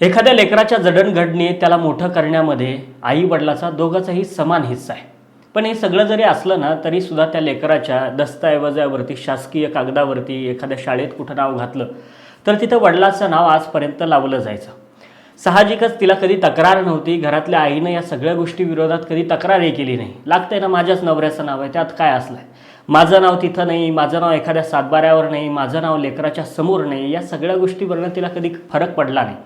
एखाद्या लेकराच्या जडणघडणी त्याला मोठं करण्यामध्ये आई वडिलाचा दोघांचाही समान हिस्सा आहे. पण हे सगळं जरी असलं ना तरी सुद्धा त्या लेकराच्या दस्तऐवजावरती शासकीय कागदावरती एखाद्या शाळेत कुठं नाव घातलं तर तिथं वडिलाचं नाव आजपर्यंत लावलं जायचं. साहजिकच तिला कधी तक्रार नव्हती घरातल्या आईनं या सगळ्या गोष्टी विरोधात कधी तक्रारही केली नाही. लागतंय ना माझ्याच नवऱ्याचं नाव आहे त्यात काय असलं आहे माझं नाव तिथं नाही माझं नाव एखाद्या सातबाऱ्यावर नाही माझं नाव लेकराच्या समोर नाही या सगळ्या गोष्टीवरनं तिला कधी फरक पडला नाही.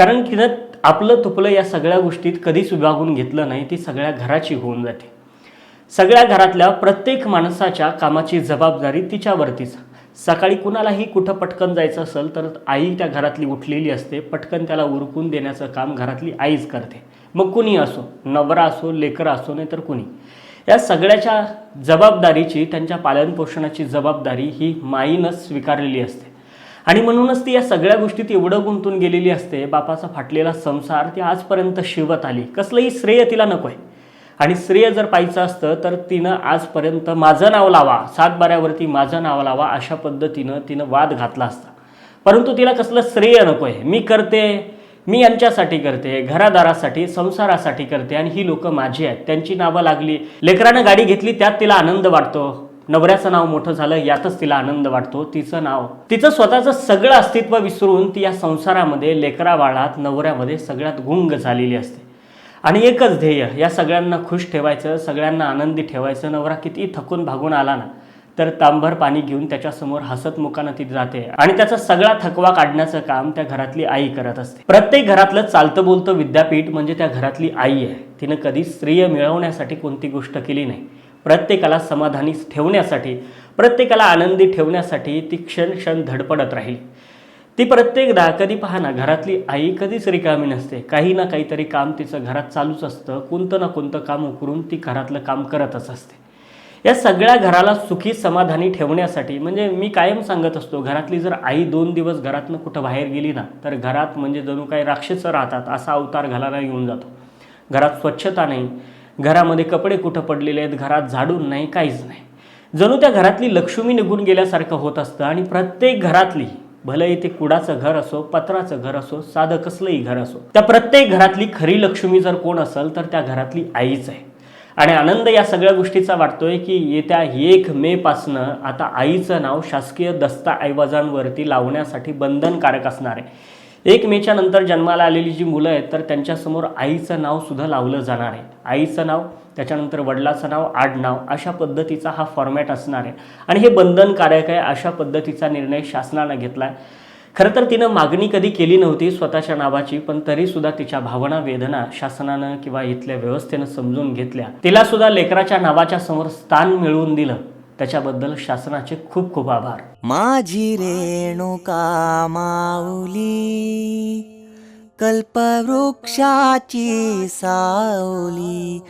कारण की ना आपलं तुपलं या सगळ्या गोष्टीत कधीच विभागून घेतलं नाही ती सगळ्या घराची होऊन जाते. सगळ्या घरातल्या प्रत्येक माणसाच्या कामाची जबाबदारी तिच्यावरतीच सकाळी कुणालाही कुठं पटकन जायचं असेल तर आई त्या घरातली उठलेली असते पटकन त्याला उरकून देण्याचं काम घरातली आईच करते. मग कुणी असो नवरा असो लेकरं असो नाही तर कुणी. या सगळ्याच्या जबाबदारीची त्यांच्या पालनपोषणाची जबाबदारी ही माईनंच स्वीकारलेली असते. आणि म्हणूनच ती या सगळ्या गोष्टीत एवढं गुंतून गेलेली असते बापाचा फाटलेला संसार ती आजपर्यंत शिवत आली. कसलंही श्रेय तिला नको आहे आणि श्रेय जर पाहिजे असतं तर तिनं आजपर्यंत माझं नाव लावा सातबाऱ्यावरती माझं नाव लावा अशा पद्धतीनं तिनं वाद घातला असता. परंतु तिला कसलं श्रेय नको आहे मी करते मी यांच्यासाठी करते घरादारासाठी संसारासाठी करते आणि ही लोक माझी आहेत. त्यांची नावं लागली. लेकरानं गाडी घेतली त्यात तिला आनंद वाटतो. नवऱ्याचं नाव मोठं झालं यातच तिला आनंद वाटतो. तिचं नाव तिचं स्वतःचं सगळं अस्तित्व विसरून ती या संसारामध्ये लेकरावाळात नवऱ्यामध्ये सगळ्यात गुंग झालेली असते. आणि एकच ध्येय या सगळ्यांना खुश ठेवायचं सगळ्यांना आनंदी ठेवायचं. नवरा किती थकून भागून आला ना तर तांभर पाणी घेऊन त्याच्यासमोर हसत मुखानं ती जाते. आणि त्याचा सगळा थकवा काढण्याचं काम त्या घरातली आई करत असते. प्रत्येक घरातलं चालतं बोलतं विद्यापीठ म्हणजे त्या घरातली आई आहे. तिनं कधी स्त्रिय मिळवण्यासाठी कोणती गोष्ट केली नाही. प्रत्येकाला समाधानी ठेवण्यासाठी प्रत्येकाला आनंदी ठेवण्यासाठी ती क्षण क्षण धडपडत राहील. ती प्रत्येकदा कधी पहा ना घरातली आई कधीच रिकामी नसते. काही ना काहीतरी काम तिचं घरात चालूच असतं. कोणतं ना कोणतं काम उकरून ती घरातलं काम करतच असते. या सगळ्या घराला सुखी समाधानी ठेवण्यासाठी म्हणजे मी कायम सांगत असतो घरातली जर आई दोन दिवस घरातनं कुठं बाहेर गेली ना तर घरात म्हणजे जणू काही राक्षसं राहतात असा अवतार घालायला येऊन जातो. घरात स्वच्छता नाही घरामध्ये कपडे कुठं पडलेले आहेत घरात झाडून नाही काहीच नाही. जणू त्या घरातली लक्ष्मी निघून गेल्यासारखं होत असतं आणि प्रत्येक घरातली भलंही ते कुडाचं घर असो पत्राचं घर असो साधं कसलंही घर असो त्या प्रत्येक घरातली खरी लक्ष्मी जर कोण असेल तर त्या घरातली आईच आहे. आणि आनंद या सगळ्या गोष्टीचा वाटतोय की येत्या एक मे पासनं आता आईचं नाव शासकीय दस्ताऐवजांवरती लावण्यासाठी बंधनकारक असणार आहे. एक मेच्या नंतर जन्माला आलेली जी मुलं आहेत तर त्यांच्यासमोर आईचं नाव सुद्धा लावलं जाणार आहे. आईचं नाव त्याच्यानंतर वडिलाचं नाव आडनाव अशा पद्धतीचा हा फॉर्मॅट असणार आहे. आणि हे बंधनकारक आहे अशा पद्धतीचा निर्णय शासनानं घेतला आहे खरं तर तिनं मागणी कधी केली नव्हती स्वतःच्या नावाची पण तरीसुद्धा तिच्या भावना वेदना शासनानं किंवा इथल्या व्यवस्थेनं समजून घेतल्या. तिला सुद्धा लेकराच्या नावाच्या समोर स्थान मिळवून दिलं. त्याच्याबद्दल शासनाचे खूप खूप आभार. माझी रेणुका माऊली कल्पवृक्षाची सावली